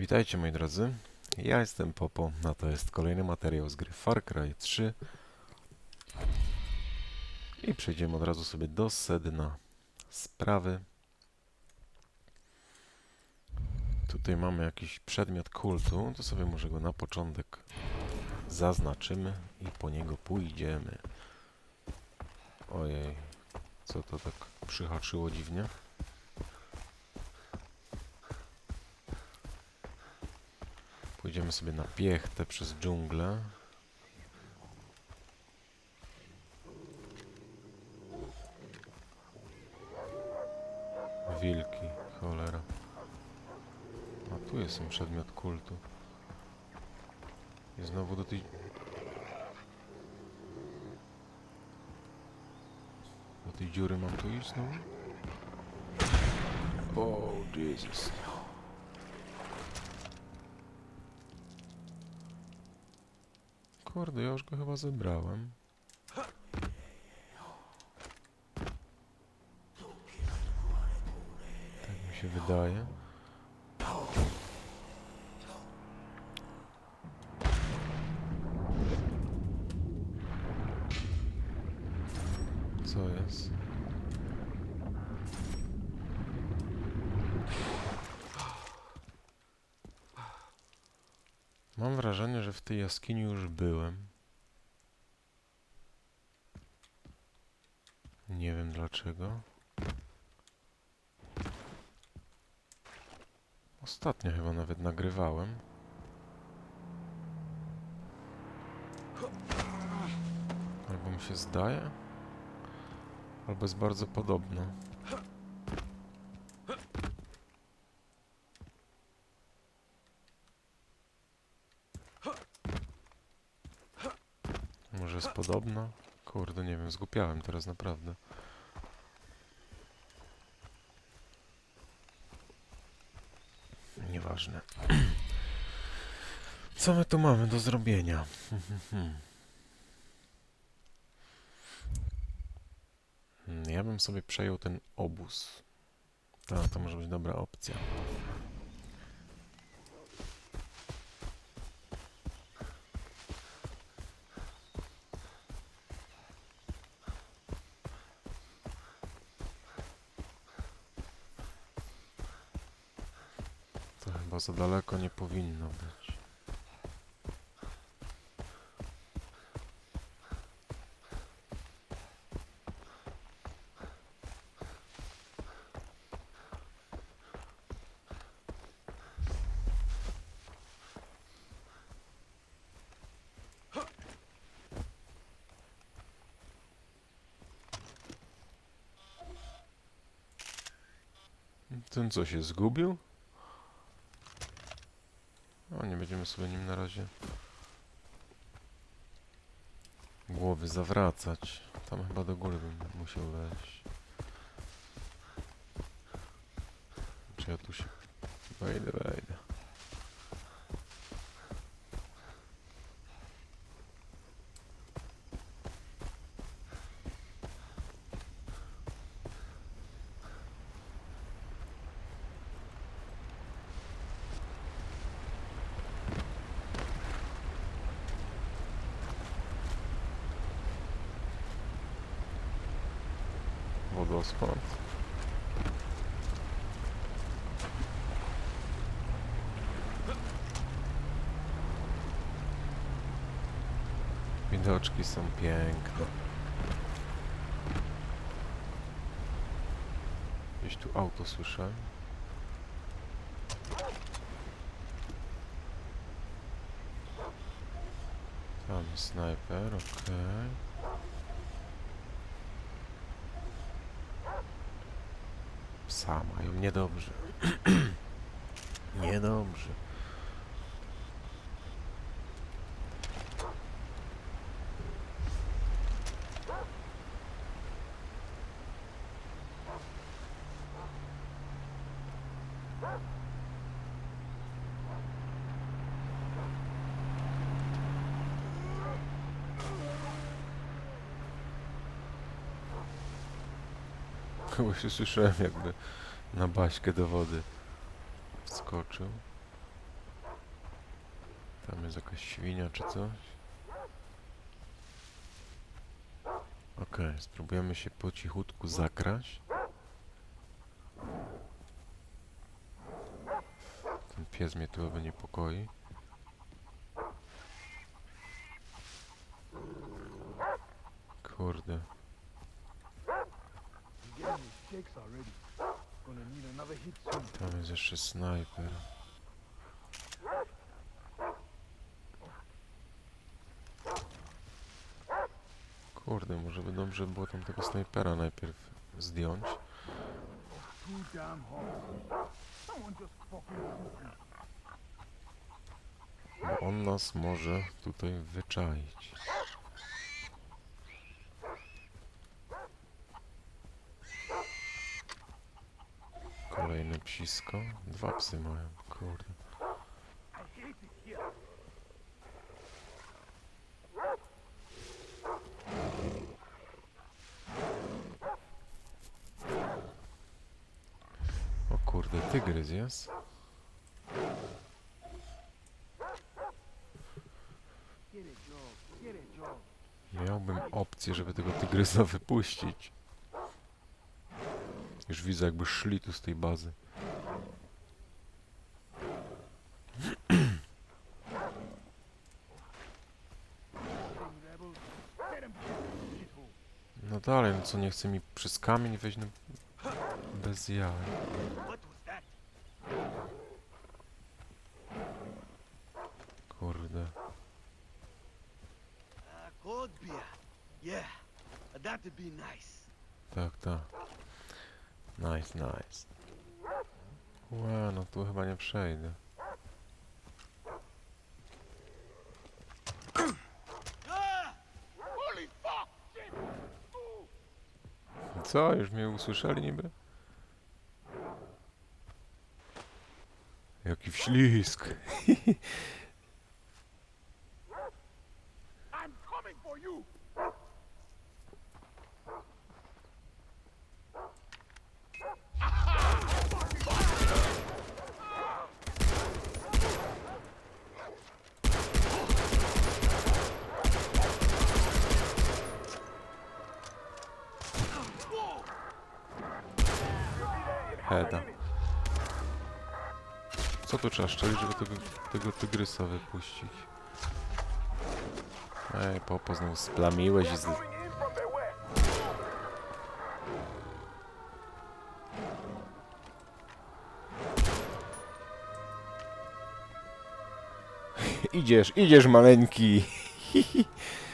Witajcie moi drodzy, ja jestem Popo, a to jest kolejny materiał z gry Far Cry 3 i przejdziemy od razu sobie do sedna sprawy. Tutaj mamy jakiś przedmiot kultu, to sobie może go na początek zaznaczymy i po niego pójdziemy. Ojej, co to tak przyhaczyło dziwnie? Pójdziemy sobie na piechtę przez dżunglę. Wilki, cholera. A tu jest ten przedmiot kultu. I znowu do tej... Do tej dziury mam tu iść znowu? O, Jesus. Kurde, ja już go chyba zebrałem. Tak mi się wydaje. Co jest? Mam wrażenie, że w tej jaskini już byłem. Nie wiem dlaczego. Ostatnio chyba nawet nagrywałem. Albo mi się zdaje, albo jest bardzo podobno. Może jest podobna? Kurde, nie wiem, zgłupiałem teraz naprawdę. Nieważne. Co my tu mamy do zrobienia? Hmm, Ja bym sobie przejął ten obóz. To, to może być dobra opcja. Chyba za daleko nie powinno być. Ten co się zgubił? Nie będziemy sobie nim na razie głowy zawracać. Tam chyba do góry bym musiał wejść. Czy ja tu się wejdę, wejdę. Widoczki są piękne. Gdzieś tu auto słyszę. Tam snajper, okej. Psa mają niedobrze. Chyba się słyszałem jakby na baśkę do wody wskoczył. Tam jest jakaś świnia czy coś. Okej, spróbujemy się po cichutku zakraść. Ten pies mnie chyba niepokoi. Kurde. Tam jest jeszcze snajper. Kurde, może by dobrze było tam tego snajpera najpierw zdjąć. Bo on nas może tutaj wyczaić. Kolejne psisko. Dwa psy mają, kurde. O kurde, tygrys jest. Opcję, żeby tego tygrysa wypuścić. Już widzę, jakby szli tu z tej bazy. No dalej, no co nie chce mi przez kamień wejść, no bez jaj. Tak, tak. Nice, nice. Łe, no tu chyba nie przejdę. Co? Już mnie usłyszeli niby? Jaki wślizg. I'm coming for you! Heda. Co tu trzeba szczelić, żeby tego, tego tygrysa wypuścić? Ej, popo znowu splamiłeś i z... Idziesz, idziesz maleńki.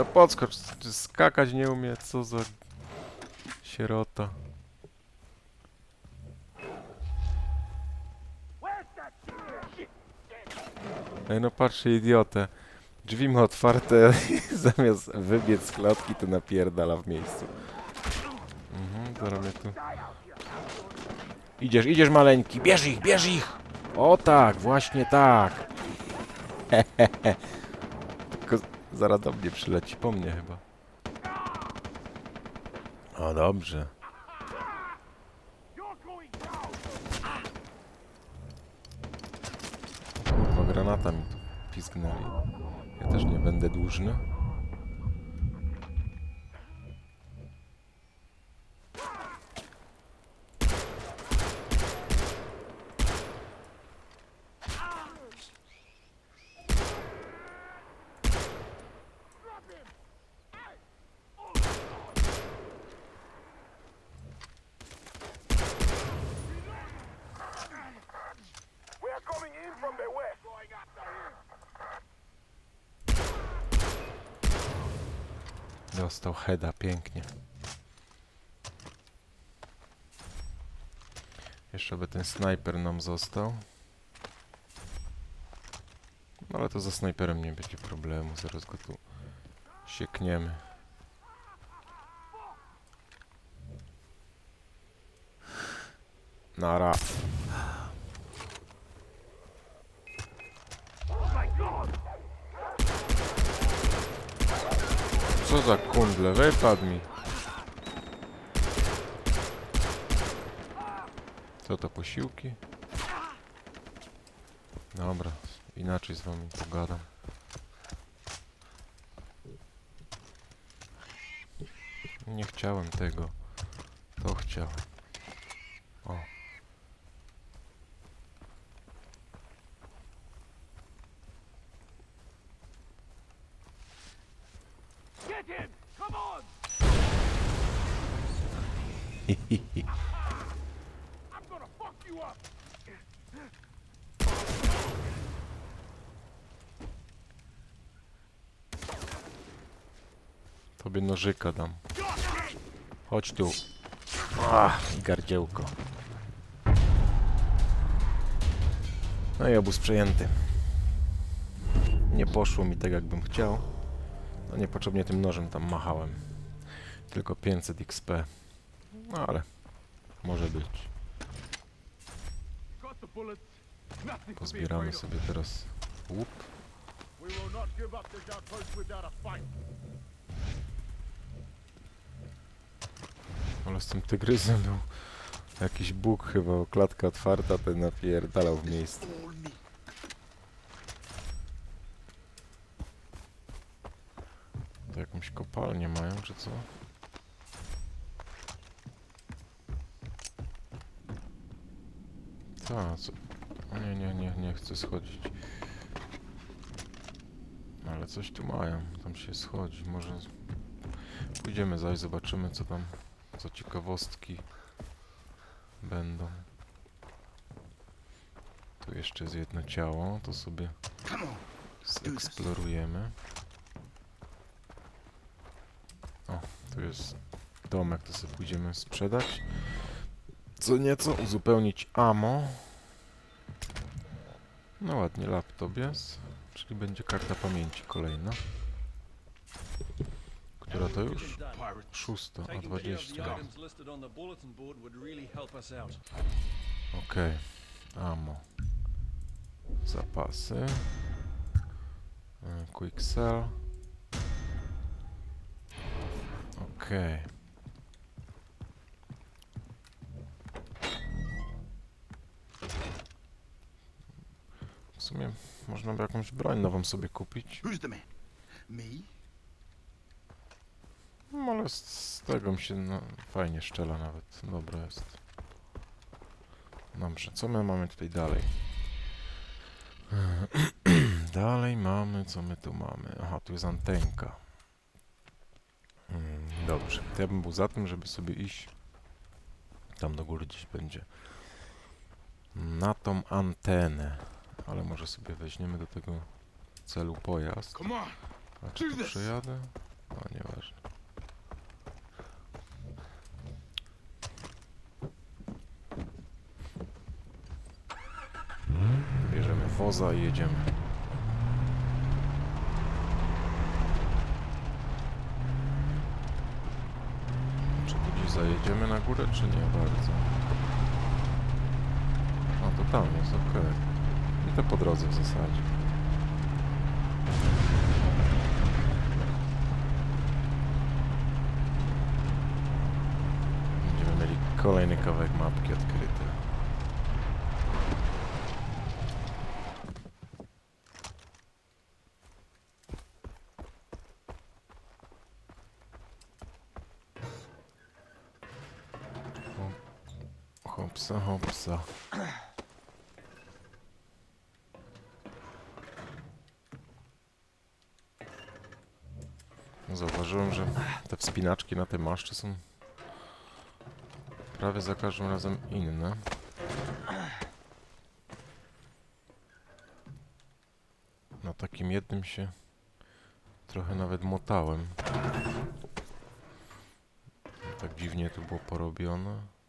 No podskocz, skakać nie umie, co za sierota. Ej no patrzcie, idiotę. Drzwi ma otwarte, zamiast wybiec z klatki, to napierdala w miejscu. Mhm, mnie tu... Idziesz, idziesz maleńki, bierz ich, bierz ich! O tak, właśnie tak. Z- zaraz do mnie przyleci, po mnie chyba. O dobrze. Down! Kurwa, granata mi tu pisknęli. Ja też nie będę dłużny. Dostał heada, pięknie. Jeszcze by ten snajper nam został. No ale to za snajperem nie będzie problemu, zaraz go tu siekniemy. Nara. Oh my god! Co za kundle, wypadł mi. Co to, posiłki? Dobra, inaczej z wami pogadam. Nie chciałem tego. To chciałem. O. Get in! Come on! I'm gonna fuck you up! Tobie nożyka dam. Chodź tu. Ach, gardziełko. No i obóz przejęty. Nie poszło mi tak jakbym chciał. No niepotrzebnie tym nożem tam machałem. Tylko 500 XP. No ale może być. Pozbieramy sobie teraz łup. Ale z tym tygrysem był jakiś bóg chyba, klatka otwarta, ten napierdalał w me. To jakąś kopalnię mają, czy co? Ta, co? Nie, nie, nie, nie chcę schodzić. Ale coś tu mają, tam się schodzi, może... Pójdziemy zaś, zobaczymy co tam, co ciekawostki będą. Tu jeszcze jest jedno ciało, to sobie zeksplorujemy. O, tu jest domek, to sobie pójdziemy sprzedać. Co nieco uzupełnić ammo. No ładnie, laptop jest. Czyli będzie karta pamięci kolejna. Która to już? Szósta, a Taking care of the 20. items listed on the bulletin board would really help us out. Okej, ammo. Zapasy. E, Quick sell. Okej. W sumie można by jakąś broń nową sobie kupić. Who's the man? Me? No ale z, z tego mi się no, fajnie szczela nawet. Dobra jest. Dobrze, co my mamy tutaj dalej? dalej mamy, co my tu mamy? Aha, tu jest antenka. Mm, dobrze, to ja bym był za tym, żeby sobie iść. Tam do góry gdzieś będzie. Na tą antenę. Ale może sobie weźmiemy do tego celu pojazd. A czy tu przejadę? O, nieważne. Woza i jedziemy. Czy tu gdzieś zajedziemy na górę, czy nie bardzo? A to tam jest, okej. I to po drodze w zasadzie. Będziemy mieli kolejny kawałek mapki odkryty. Hopsa, hopsa. Zauważyłem, że te wspinaczki na te maszty są prawie za każdym razem inne. Na takim jednym się trochę nawet motałem. Tak dziwnie to było porobione.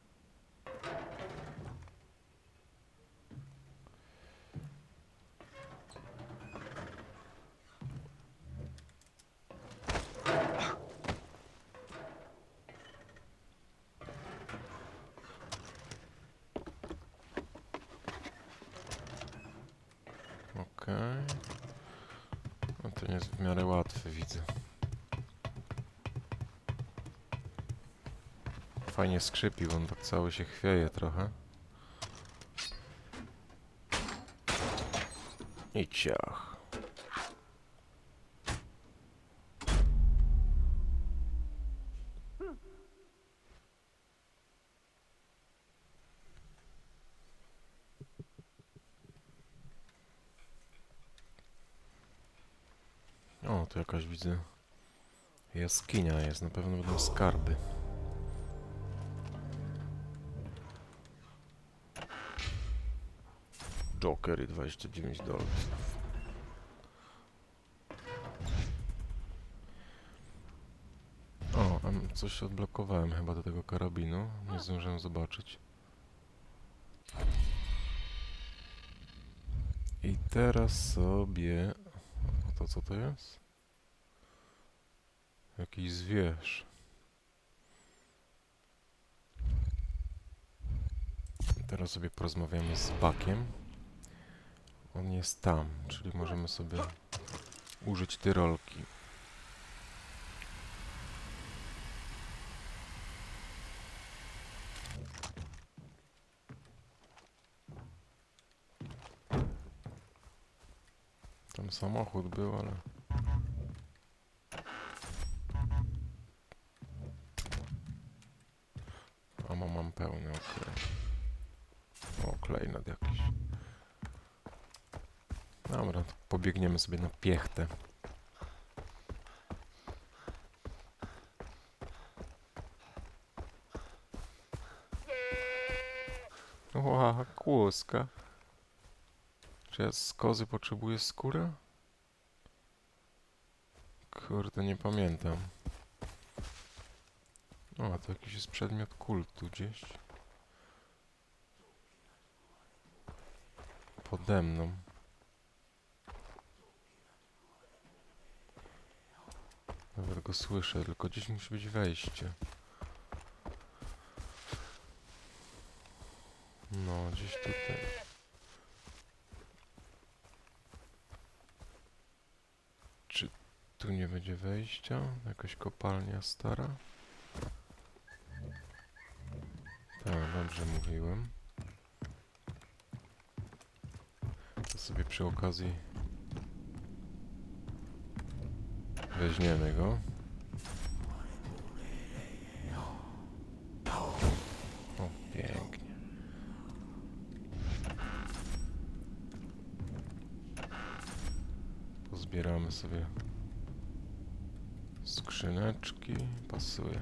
To nie jest w miarę łatwe, widzę. Fajnie skrzypi, bo on tak cały się chwieje trochę. I ciach. Widzę jaskinia jest, na pewno będą skarby. Joker i 29 dolarów. O, coś odblokowałem chyba do tego karabinu. Nie zdążyłem zobaczyć. I teraz sobie... A to co to jest? Jakiś zwierz. Teraz sobie porozmawiamy z Bakiem. On jest tam, czyli możemy sobie użyć tyrolki. Tam samochód był, ale... pobiegniemy sobie na piechtę. Ła, kłoska. Czy ja z kozy potrzebuję skórę? Kurde, nie pamiętam. O, to jakiś jest przedmiot kultu gdzieś. Pode mną. Nawet go słyszę, tylko gdzieś musi być wejście. No, gdzieś tutaj. Czy tu nie będzie wejścia? Jakaś kopalnia stara? Tak, dobrze mówiłem. To sobie przy okazji weźmiemy go. O, pięknie. Pozbieramy sobie skrzyneczki. Pasuje.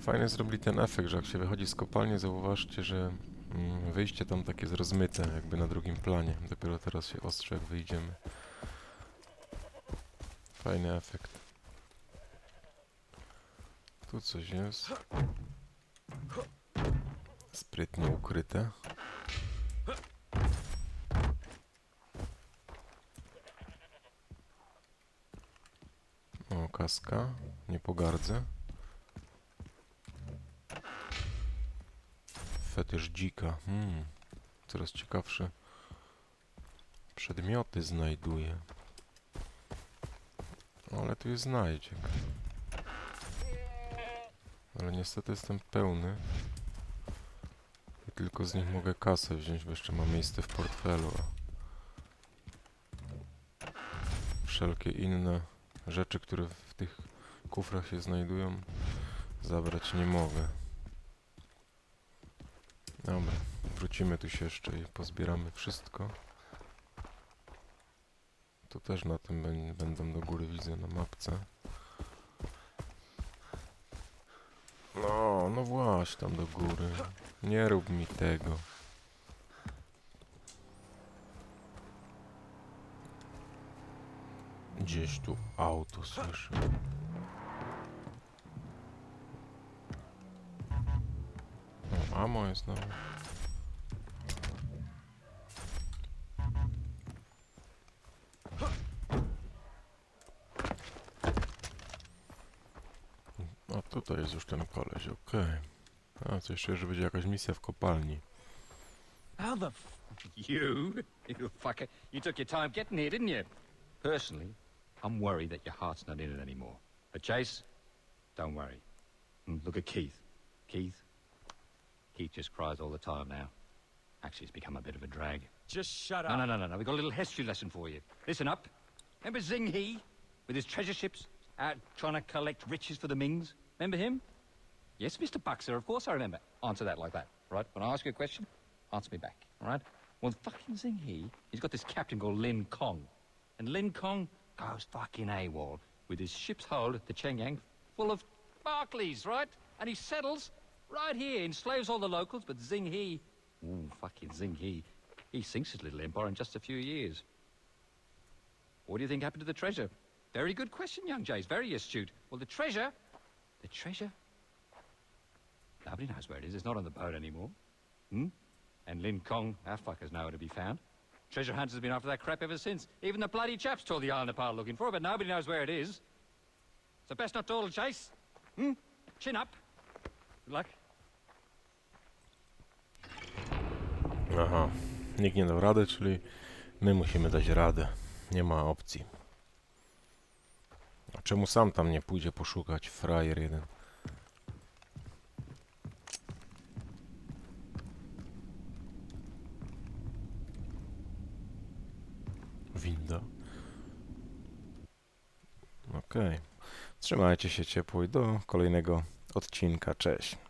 Fajnie zrobili ten efekt, że jak się wychodzi z kopalni, zauważcie, że wyjście tam takie jest rozmyte, jakby na drugim planie. Dopiero teraz się ostrzy, jak wyjdziemy. Fajny efekt. Tu coś jest. Sprytnie ukryte. O, kaska. Nie pogardzę. Fetysz dzika. Hmm. Coraz ciekawsze przedmioty znajduję. Ale tu jest znajdziek. Ale niestety jestem pełny. I tylko z nich mogę kasę wziąć, bo jeszcze mam miejsce w portfelu. Wszelkie inne rzeczy, które w tych kufrach się znajdują, zabrać nie mogę. Dobra, wrócimy tu się jeszcze i pozbieramy wszystko. Tu też na tym bę- będą do góry, widzę na mapce. No, no właśnie, tam do góry. Nie rób mi tego. Gdzieś tu auto słyszę. Amo jest nawet. A tutaj jest już ten koleś, okej. A, co jeszcze, że będzie jakaś misja w kopalni. How the f- you, you fucker? You took your time getting here, didn't you? Personally, I'm worried that your heart's not in it anymore. But Chase, don't worry. Mm, Look at Keith. Keith. Keith just cries all the time now. Actually, it's become a bit of a drag. Just shut up. no, no, no, no. We've got a little history lesson for you. Listen up. Remember Zing He? With his treasure ships out trying to collect riches for the Mings? Remember him? Yes, Mr. Buxer, of course I remember. Answer that like that, right? When I ask you a question, answer me back, all right? Well, fucking Zing He, he's got this captain called Lin Kong. And Lin Kong goes fucking AWOL with his ship's hold at the Chengyang full of Barclays, right? And he settles right here, enslaves all the locals, but Zing He, ooh, fucking Zing He, he sinks his little empire in just a few years. What do you think happened to the treasure? Very good question, young Jays. Very astute. Well, the treasure, the treasure. Nobody knows where it is. It's not on the boat anymore. Hmm? And Lin Kong, our fucker's nowhere to be found. Treasure hunters have been after that crap ever since. Even the bloody chaps tore the island apart looking for it, but nobody knows where it is. So best not dawdle, Chase. Hmm? Chin up. Good luck. Aha, nikt nie dał rady, czyli my musimy dać radę. Nie ma opcji. A czemu sam tam nie pójdzie poszukać? Frajer jeden. Winda. Okej. Trzymajcie się ciepło i do kolejnego odcinka. Cześć.